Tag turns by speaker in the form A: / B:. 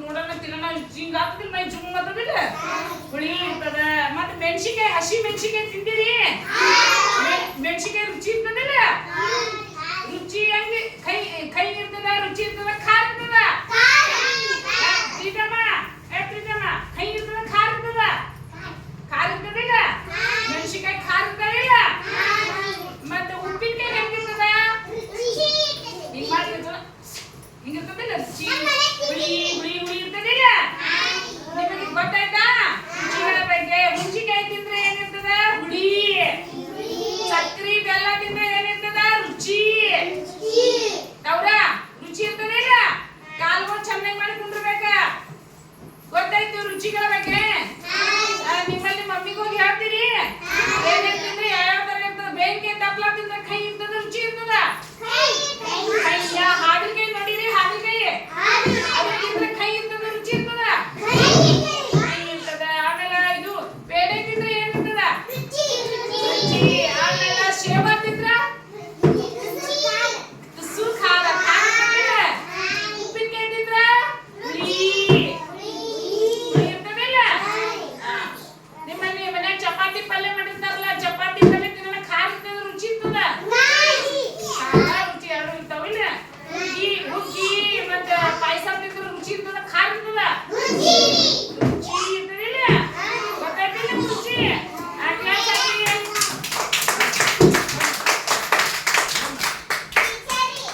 A: ನೋಡೋಣ, ತಿನ್ನೋಣ, ಹಿಂಗ ಮೈ ಜುಮ್ ಅದ ಹುಳಿ ಇರ್ತದ. ಮತ್ತೆ ಮೆಣ್ಸಿನ್ಕಾಯಿ, ಹಸಿ ಮೆಣ್ಸಿನ್ಕಾಯಿ ತಿಂದಿರಿ ಮೆಣ್ಸಿನ್ಕಾಯಿ ರುಚಿ ಇರ್ತದಿಲ್ಲ ರುಚಿ ಹಂಗೆ, ಕೈ ಕೈ ಇರ್ತದ, ರುಚಿ ಇರ್ತದ, ಖಾರ ಇರ್ತದ? ಪ್ರೀತಮ್ಮ, ಏ ಪ್ರೀತಮ್ಮ ಇರ್ತದ, ಖಾರ ಖಾರ ಇರ್ತದಿಲ್ಲ ಖಾರ ಮತ್ತೆ ಉಪ್ಪಿನಕಾಯಿ ಹೆಂಗಿರ್ತದ ಹಿಂಗ್ ಹಿಂಗಿರ್ತದಿಲ್ಲ ಹುಳಿ ಹುಳಿ importante ಚಪಾತಿ ಪಲ್ಯ ಮಾಡಿರ್ತಾರಲ್ಲ ಚಪಾತಿ